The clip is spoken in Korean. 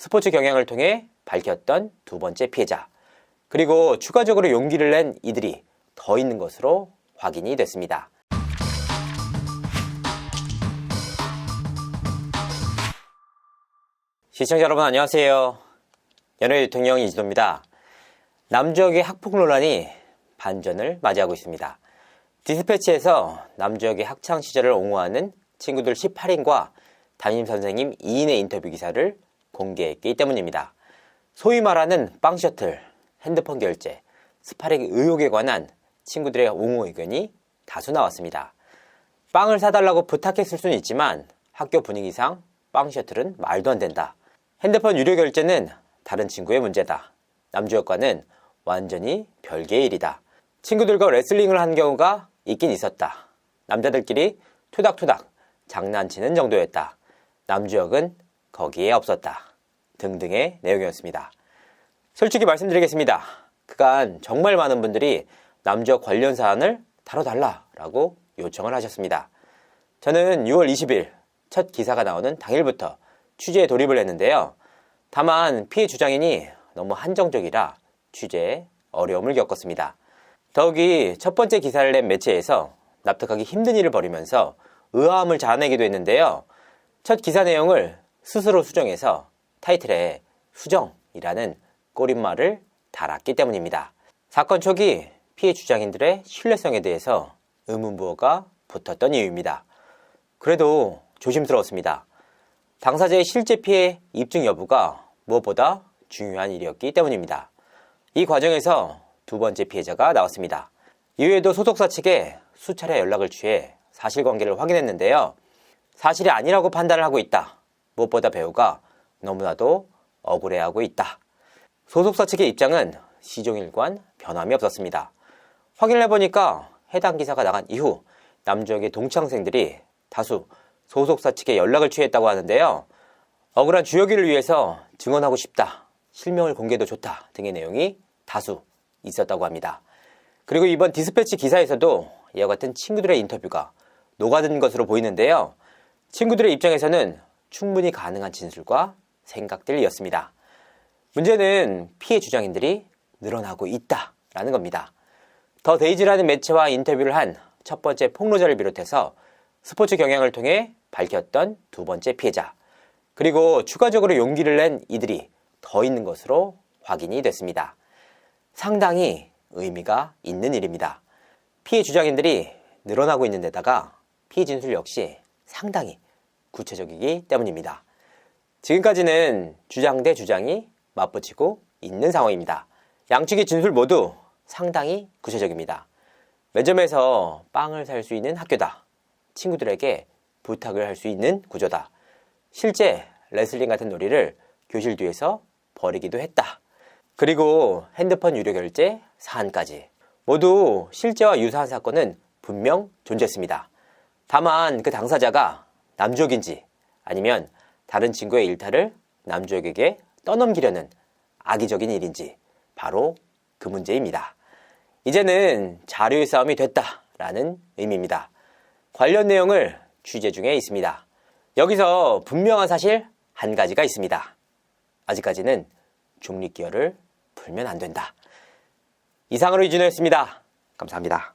스포츠 경향을 통해 밝혔던 두 번째 피해자. 그리고 추가적으로 용기를 낸 이들이 더 있는 것으로 확인이 됐습니다. 시청자 여러분 안녕하세요. 연예 대통령 이지도입니다. 남지역의 학폭 논란이 반전을 맞이하고 있습니다. 디스패치에서 남지역의 학창 시절을 옹호하는 친구들 18인과 담임 선생님 2인의 인터뷰 기사를 공개했기 때문입니다. 소위 말하는 빵 셔틀, 핸드폰 결제, 스파링 의혹에 관한 친구들의 옹호 의견이 다수 나왔습니다. 빵을 사달라고 부탁했을 수는 있지만 학교 분위기상 빵 셔틀은 말도 안 된다. 핸드폰 유료 결제는 다른 친구의 문제다. 남주혁과는 완전히 별개의 일이다. 친구들과 레슬링을 한 경우가 있긴 있었다. 남자들끼리 투닥투닥 장난치는 정도였다. 남주혁은 거기에 없었다. 등등의 내용이었습니다. 솔직히 말씀드리겠습니다. 그간 정말 많은 분들이 남주혁 관련 사안을 다뤄달라라고 요청을 하셨습니다. 저는 6월 20일 첫 기사가 나오는 당일부터 취재에 돌입을 했는데요. 다만 피해 주장인이 너무 한정적이라 취재에 어려움을 겪었습니다. 더욱이 첫 번째 기사를 낸 매체에서 납득하기 힘든 일을 벌이면서 의아함을 자아내기도 했는데요. 첫 기사 내용을 스스로 수정해서 타이틀에 수정이라는 꼬릿말을 달았기 때문입니다. 사건 초기 피해 주장인들의 신뢰성에 대해서 의문부호가 붙었던 이유입니다. 그래도 조심스러웠습니다. 당사자의 실제 피해 입증 여부가 무엇보다 중요한 일이었기 때문입니다. 이 과정에서 두 번째 피해자가 나왔습니다. 이후에도 소속사 측에 수차례 연락을 취해 사실관계를 확인했는데요. 사실이 아니라고 판단을 하고 있다. 무엇보다 배우가 너무나도 억울해하고 있다. 소속사 측의 입장은 시종일관 변함이 없었습니다. 확인을 해보니까 해당 기사가 나간 이후 남주역의 동창생들이 다수 소속사 측에 연락을 취했다고 하는데요. 억울한 주혁이를 위해서 증언하고 싶다, 실명을 공개도 좋다 등의 내용이 다수 있었다고 합니다. 그리고 이번 디스패치 기사에서도 이와 같은 친구들의 인터뷰가 녹아든 것으로 보이는데요. 친구들의 입장에서는 충분히 가능한 진술과 생각들이었습니다. 문제는 피해 주장인들이 늘어나고 있다라는 겁니다. 더 데이지라는 매체와 인터뷰를 한 첫 번째 폭로자를 비롯해서 스포츠 경향을 통해 밝혔던 두 번째 피해자, 그리고 추가적으로 용기를 낸 이들이 더 있는 것으로 확인이 됐습니다. 상당히 의미가 있는 일입니다. 피해 주장인들이 늘어나고 있는 데다가 피해 진술 역시 상당히 구체적이기 때문입니다. 지금까지는 주장 대 주장이 맞붙이고 있는 상황입니다. 양측의 진술 모두 상당히 구체적입니다. 매점에서 빵을 살 수 있는 학교다. 친구들에게 부탁을 할 수 있는 구조다. 실제 레슬링 같은 놀이를 교실 뒤에서 벌이기도 했다. 그리고 핸드폰 유료 결제 사안까지 모두 실제와 유사한 사건은 분명 존재했습니다. 다만 그 당사자가 남주혁인지 아니면 다른 친구의 일탈을 남주혁에게 떠넘기려는 악의적인 일인지 바로 그 문제입니다. 이제는 자료의 싸움이 됐다라는 의미입니다. 관련 내용을 취재 중에 있습니다. 여기서 분명한 사실 한 가지가 있습니다. 아직까지는 중립기어를 풀면 안 된다. 이상으로 이준호였습니다. 감사합니다.